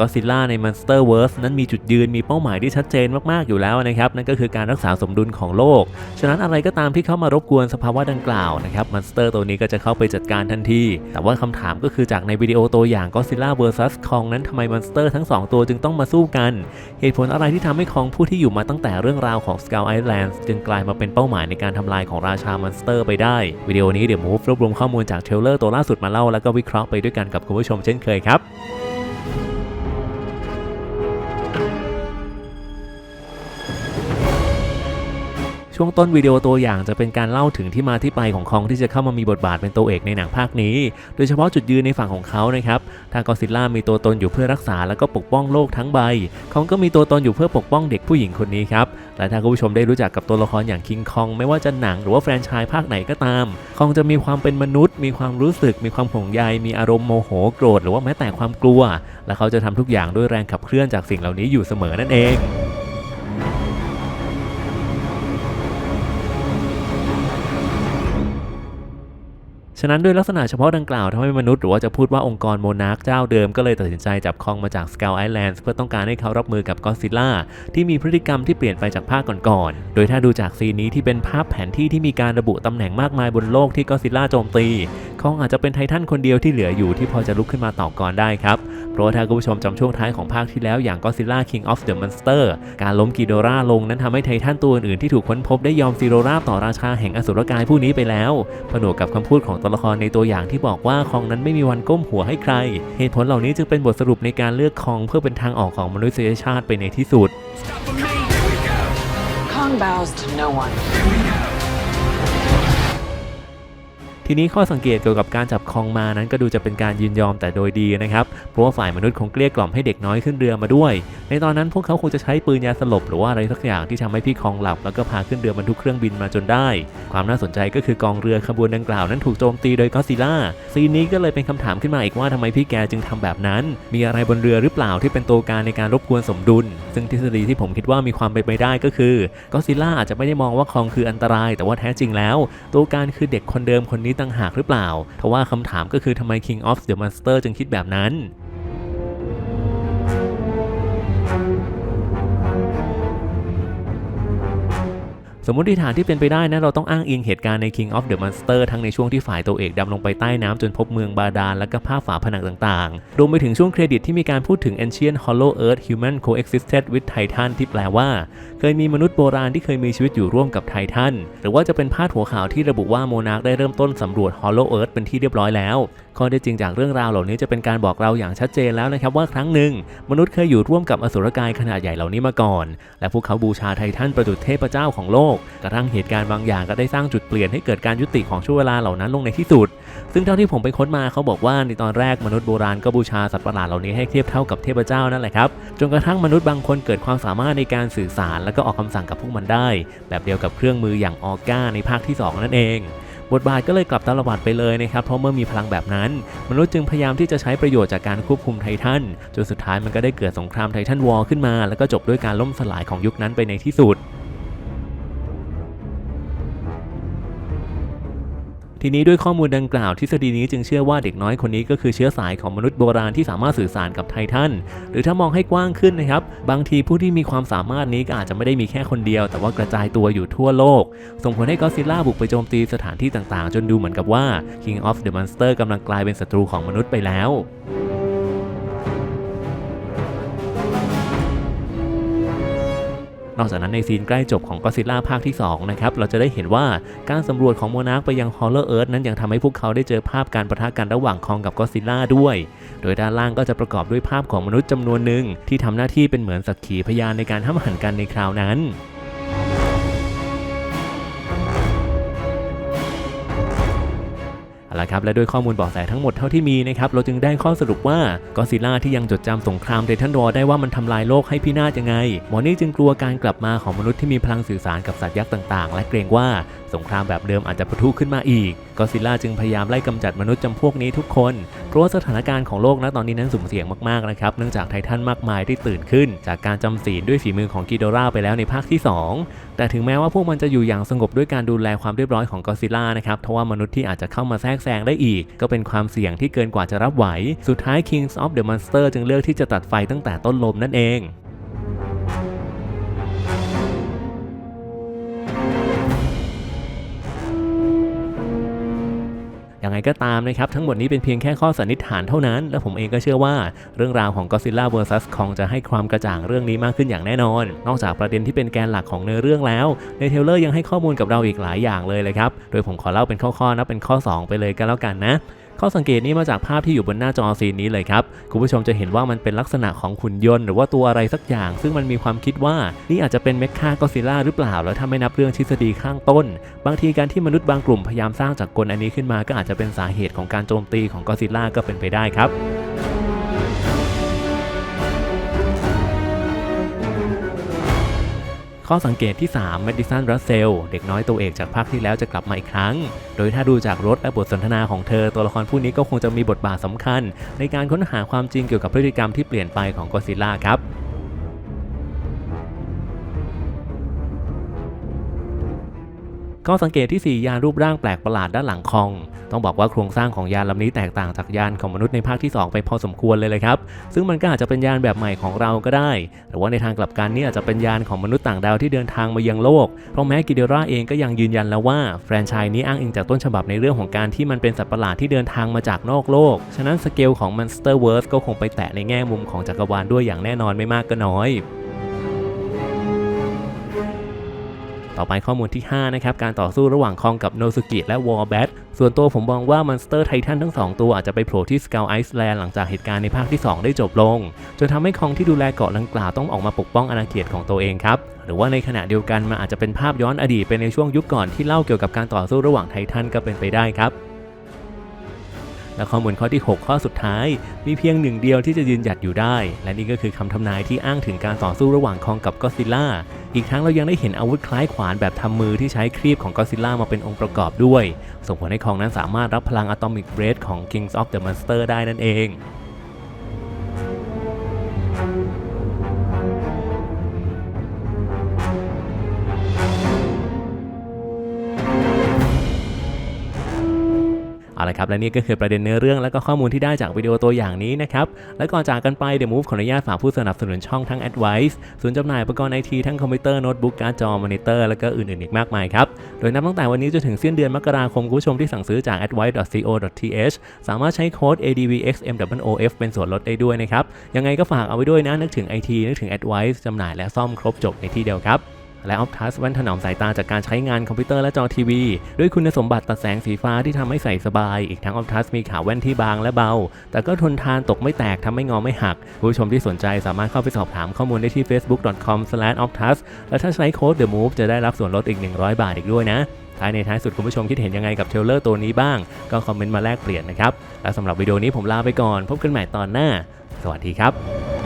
ก็ซิล่าใน Monsterverse นั้นมีจุดยืนมีเป้าหมายที่ชัดเจนมากๆอยู่แล้วนะครับนั่นก็คือการรักษาสมดุลของโลก ฉะนั้นอะไรก็ตามที่เข้ามารบกวนสภาวะดังกล่าวนะครับมอนสเตอร์ตัวนี้ก็จะเข้าไปจัดการทันที แต่ว่าคำถามก็คือจากในวิดีโอตัวอย่าง Godzilla vs Kong นั้นทำไมมอนสเตอร์ทั้ง 2 ตัวจึงต้องมาสู้กัน เหตุผลอะไรที่ทำให้คองผู้ที่อยู่มาตั้งแต่เรื่องราวของ Skull Island จึงกลายมาเป็นเป้าหมายในการทำลายของราชามอนสเตอร์ไปได้ วิดีโอนี้เดี๋ยวมูฟรวบรวมข้อมูลจากเทรลเลอร์ตัวล่าสุดมาเล่าแล้วก็วิเคราะห์ไปด้วยกันกับคุณผู้ชมเช่นเคยครับ ช่วงต้นวิดีโอตัวอย่างจะเป็นการเล่าถึงที่มาที่ไปของคองที่จะเข้ามามีบทบาทเป็นตัวเอกในหนังภาคนี้ โดยเฉพาะจุดยืนในฝั่งของเขานะครับทางกอซิลล่ามีตัวตนอยู่เพื่อรักษาแล้วก็ปกป้องโลกทั้งใบคองก็มีตัวตนอยู่เพื่อปกป้องเด็กผู้หญิงคนนี้ครับและถ้าคุณผู้ชมได้รู้จักกับตัวละครอย่างคิงคองไม่ว่าจะหนังหรือว่าแฟรนไชส์ภาคไหนก็ตาม คองจะมีความเป็นมนุษย์ มีความรู้สึก มีความห่วงใยมีอารมณ์โมโหโกรธหรือว่าแม้แต่ความกลัว และเขาจะทำทุกอย่างด้วยแรงขับเคลื่อนจากสิ่งเหล่านี้อยู่เสมอนั่นเอง ฉะนั้นด้วยลักษณะเฉพาะดังกล่าวทำให้มนุษย์หรือว่าจะพูดว่าองค์กรโมนาร์คเจ้าเดิมก็เลยตัดสินใจจับคองมาจากสก l ไอแลนด์เพื่อต้องการให้เขารับมือกับกอซิล่าที่มีพฤติกรรมที่เปลี่ยนไปจากภาคก่อนๆ โดยถ้าดูจากซีนนี้ที่เป็นภาพแผนที่ที่มีการระบุตำแหน่งมากมายบนโลกที่กอซิล่าโจมตีคองอาจจะเป็นไททันคนเดียวที่เหลืออยู่ที่พอจะลุกขึ้นมาต่อกรได้ครับ เพราะถ้าคุณผู้ชมจำช่วงท้ายของภาคที่แล้วอย่าง Godzilla King of the Monster การล้มกิโดราลงนั้นทำให้ไททันตัวอื่นที่ถูกค้นพบได้ยอมซีโรราบต่อราชาแห่งอสุรกายผู้นี้ไปแล้ว ผนวกกับคำพูดของตวละครในตัวอย่างที่บอกว่าคองนั้นไม่มีวันก้มหัวให้ใคร เหตุผลเหล่านี้จึงเป็นบทสรุปในการเลือกคองเพื่อเป็นทางออกของมนุษยชาติไปในที่สุด Kong bows to no one. ทีนี้ข้อสังเกตเกี่ยวกับการจับคองมานั้นก็ดูจะเป็นการยินยอมแต่โดยดีนะครับ เพราะว่าฝ่ายมนุษย์คงเกลี้ยกล่อมให้เด็กน้อยขึ้นเรือมาด้วย ในตอนนั้นพวกเขาคงจะใช้ปืนยาสลบหรือว่าอะไรสักอย่างที่ทำให้พี่คองหลับ แล้วก็พาขึ้นเรือบรรทุกเครื่องบินมาจนได้ ความน่าสนใจก็คือกองเรือขบวนดังกล่าวนั้นถูกโจมตีโดยก็อซิล่าซีนนี้ก็เลยเป็นคำถามขึ้นมาอีกว่าทำไมพี่แกจึงทำแบบนั้น มีอะไรบนเรือหรือเปล่าที่เป็นตัวการในการรบกวนสมดุล ซึ่งทฤษฎีที่ผมคิดว่ามีความเป็นไปได้ก็คือก็อซิลล่าอาจจะไม่ได้มองว่าคองคืออันตราย แต่ว่าแท้จริงแล้ว ตัวการคือเด็กคนเดิมคนนี้ต่างหากหรือเปล่า ทว่าคำถามก็คือทำไม King of the Monster จึงคิดแบบนั้น มมติฐานที่เป็นไปได้นะเราต้องอ้างอิงเหตุการณ์ใน King of the Monster ทั้งในช่วงที่ฝ่ายตัวเอกดำลงไปใต้น้ำจนพบเมืองบาดาลและก็ภาพฝาผนังต่างๆ รวมไปถึงช่วงเครดิตที่มีการพูดถึง Ancient Hollow Earth Human Coexisted with Titan ที่แปลว่า เคยมีมนุษย์โบราณที่เคยมีชีวิตอยู่ร่วมกับไททันหรือว่าจะเป็นพาดหัวข่าวที่ระบุว่าโมนาร์คได้เริ่มต้นสำรวจ Hollow Earth เป็นที่เรียบร้อยแล้วข้อได้จริงจากเรื่องราวเหล่านี้จะเป็นการบอกเราอย่างชัดเจนแล้วนะครับว่าครั้งหนึ่งมนุษย์เคยอยู่ร่วมกับอสุรกายขนาดใหญ่เหล่านี้มาก่อน และพวกเขาบูชาไททันประดุจเทพเจ้าของโลกกระทั่งเหตุการณ์บางอย่างก็ได้สร้างจุดเปลี่ยนให้เกิดการยุติของช่วงเวลาเหล่านั้นลงในที่สุด ซึ่งเท่าที่ผมไปค้นมาเขาบอกว่าในตอนแรกมนุษย์โบราณก็บูชาสัตว์ประหลาดเหล่านี้ให้เทียบเท่ากับเทพเจ้านั่นแหละครับ จนกระทั่งมนุษย์บางคนเกิดความสามารถในการสื่อสาร และก็ออกคำสั่งกับพวกมันได้ แบบเดียวกับเครื่องมืออย่างออก้าในภาคที่ 2 นั่นเองบทบาทก็เลยกลับตลบัดไปเลยนะครับ เพราะเมื่อมีพลังแบบนั้น มนุษย์จึงพยายามที่จะใช้ประโยชน์จากการควบคุมไททันจนสุดท้ายมันก็ได้เกิดสงครามไททันวอลขึ้นมา แล้วก็จบด้วยการล่มสลายของยุคนั้นไปในที่สุด ทีนี้ด้วยข้อมูลดังกล่าวทฤษฎีนี้จึงเชื่อว่าเด็กน้อยคนนี้ก็คือเชื้อสายของมนุษย์โบราณที่สามารถสื่อสารกับไททันหรือถ้ามองให้กว้างขึ้นนะครับบางทีผู้ที่มีความสามารถนี้ก็อาจจะไม่ได้มีแค่คนเดียว แต่ว่ากระจายตัวอยู่ทั่วโลก ส่งผลให้ก็อซิลล่าบุกไปโจมตีสถานที่ต่างๆ จนดูเหมือนกับว่า King of the Monster กำลังกลายเป็นศัตรูของมนุษย์ไปแล้ว นอกจากนั้นในซีนใกล้จบของก็ซิล่าภาคที่2นะครับเราจะได้เห็นว่าการสำรวจของโมนาร์คไปยังฮอลเลอร์เอิร์ธนั้นยังทำให้พวกเขาได้เจอภาพการประทะกันระหว่างคองกับก็ซิล่าด้วย โดยด้านล่างก็จะประกอบด้วยภาพของมนุษย์จำนวนหนึ่งที่ทำหน้าที่เป็นเหมือนสักขีพยานในการห้ามหันกันในคราวนั้น ละครับและด้วยข้อมูลเบาะแสทั้งหมดเท่าที่มีนะครับเราจึงได้ข้อสรุปว่ากอซิล่าที่ยังจดจำสงครามไททันรอได้ว่ามันทำลายโลกให้พินาศยังไง หมอนี่จึงกลัวการกลับมาของมนุษย์ที่มีพลังสื่อสารกับสัตว์ยักษ์ต่างๆ และเกรงว่า สงครามแบบเดิมอาจจะปะทุขึ้นมาอีกก็ซิลล่าจึงพยายามไล่กำจัดมนุษย์จำพวกนี้ทุกคน เพราะว่าสถานการณ์ของโลกณตอนนี้นั้นสุ่มเสี่ยงมากๆนะครับ เนื่องจากไททันมากมายที่ตื่นขึ้น จากการจำศีลด้วยฝีมือของกิโดราไปแล้วในภาคที่ 2 แต่ถึงแม้ว่าพวกมันจะอยู่อย่างสงบด้วยการดูแลความเรียบร้อยของก็ซิล่านะครับทว่ามนุษย์ที่อาจจะเข้ามาแทรกแซงได้อีก ก็เป็นความเสี่ยงที่เกินกว่าจะรับไหว สุดท้าย Kings of the Monster จึงเลือกที่จะตัดไฟตั้งแต่ต้นลมนั่นเอง ยังไงก็ตามนะครับ ทั้งหมดนี้เป็นเพียงแค่ข้อสันนิษฐานเท่านั้น และผมเองก็เชื่อว่าเรื่องราวของ Godzilla vs Kong จะให้ความกระจ่างเรื่องนี้มากขึ้นอย่างแน่นอน นอกจากประเด็นที่เป็นแกนหลักของเนื้อเรื่องแล้ว ในเทลเลอร์ยังให้ข้อมูลกับเราอีกหลายอย่างเลยเลยครับ โดยผมขอเล่าเป็นข้อๆนะเป็นข้อ 2 ไปเลยกันแล้วกันนะ ข้อสังเกตนี้มาจากภาพที่อยู่บนหน้าจอซีนนี้เลยครับ คุณผู้ชมจะเห็นว่ามันเป็นลักษณะของขุนยนต์หรือว่าตัวอะไรสักอย่าง ซึ่งมันมีความคิดว่านี่อาจจะเป็นเมคคาก็ซิล่าหรือเปล่า แล้วถ้าไม่นับเรื่องทฤษฎีข้างต้น บางทีการที่มนุษย์บางกลุ่มพยายามสร้างจากกลอันนี้ขึ้นมา ก็อาจจะเป็นสาเหตุของการโจมตีของก็ซิล่าก็เป็นไปได้ครับ ข้อสังเกตที่ 3 m a d i s o n Russell เด็กน้อยตัวเอกจากภาคที่แล้วจะกลับมาอีกครั้ง โดยถ้าดูจากรถและบทสนทนาของเธอ ตัวละครผู้นี้ก็คงจะมีบทบาทสำคัญ ในการค้นหาความจริงเกี่ยวกับพฤติกรรมที่เปลี่ยนไปของก d ซิล่าครับ ข้อสังเกตที่ 4 ยานรูปร่างแปลกประหลาดด้านหลังคอง ต้องบอกว่าโครงสร้างของยานลำนี้แตกต่างจากยานของมนุษย์ในภาคที่ 2 ไปพอสมควรเลยเลยครับ ซึ่งมันก็อาจจะเป็นยานแบบใหม่ของเราก็ได้ หรือว่าในทางกลับกันนี่อาจจะเป็นยานของมนุษย์ต่างดาวที่เดินทางมายังโลก เพราะแม้กิเดราเองก็ยังยืนยันแล้วว่าแฟรนไชส์นี้อ้างอิงจากต้นฉบับในเรื่องของการที่มันเป็นสัตว์ประหลาดที่เดินทางมาจากนอกโลก ฉะนั้นสเกลของ Monsterverse ก็คงไปแตะในแง่มุมของจักรวาลด้วยอย่างแน่นอนไม่มากก็น้อย ต่อไปข้อมูลที่ 5 นะครับ การต่อสู้ระหว่างคองกับโนสุกิและวอลแบทส่วนตัวผมมองว่ามอนสเตอร์ไททันทั้ง 2 ตัวอาจจะไปโผล่ที่สก l ไอซ์แลนด์หลังจากเหตุการณ์ในภาคที่ 2 ได้จบลง จนทำให้คองที่ดูแลเกาะดังกล่าวต้องออกมาปกป้องอาณาเขตของตัวเองครับ หรือว่าในขณะเดียวกันมันอาจจะเป็นภาพย้อนอดีตไปในช่วงยุคก่อนที่เล่าเกี่ยวกับการต่อสู้ระหว่างไททันก็เป็นไปได้ครับ และข้อมูลข้อที่ 6 ข้อสุดท้าย มีเพียงหนึ่งเดียวที่จะยืนหยัดอยู่ได้ และนี่ก็คือคำทำนายที่อ้างถึงการต่อสู้ระหว่างคองกับก็อดซิลล่าอีกทั้งเรายังได้เห็นอาวุธคล้ายขวานแบบทำมือที่ใช้ครีบของก็อดซิลล่ามาเป็นองค์ประกอบด้วย ส่งผลให้คองนั้นสามารถรับพลังอะตอมิกเบรดของ Kings of the Monster ได้นั่นเอง เอาละครับและนี่ก็คือประเด็นเนื้อเรื่องและก็ข้อมูลที่ได้จากวิดีโอตัวอย่างนี้นะครับและก่อนจากกันไปเดี๋ยวมูฟขออนุญาตฝากผู้สนับสนุนช่องทั้ง Advice ศูนย์จำหน่ายอุปกรณ์ไอทีทั้งคอมพิวเตอร์โน้ตบุ๊กการ์ดจอมอนิเตอร์และก็อื่นๆอีกมากมายครับโดยนับตั้งแต่วันนี้จนถึงสิ้นเดือนมกราคมคุณผู้ชมที่สั่งซื้อจาก advice.co.th สามารถใช้โค้ด ADVXMWOF เป็นส่วนลดได้ด้วยนะครับยังไงก็ฝากเอาไว้ด้วยนะนึกถึง IT นึกถึง Advice จำหน่ายและซ่อมครบจบในที่เดียวครับ และ Optus แว่นถนอมสายตาจากการใช้งานคอมพิวเตอร์และจอทีวี ด้วยคุณสมบัติตัดแสงสีฟ้าที่ทำให้ใส่สบาย อีกทั้ง Optus มีขาแว่นที่บางและเบา แต่ก็ทนทานตกไม่แตกทำให้งอไม่หัก ผู้ชมที่สนใจสามารถเข้าไปสอบถามข้อมูลได้ที่ facebook.com/optus และถ้าใช้โค้ด The Move จะได้รับส่วนลดอีก 100 บาทอีกด้วยนะท้ายในท้ายสุดคุณผู้ชมคิดเห็นยังไงกับเทรลเลอร์ตัวนี้บ้าง ก็คอมเมนต์มาแลกเปลี่ยนนะครับ และสำหรับวิดีโอนี้ผมลาไปก่อน พบกันใหม่ตอนหน้า สวัสดีครับ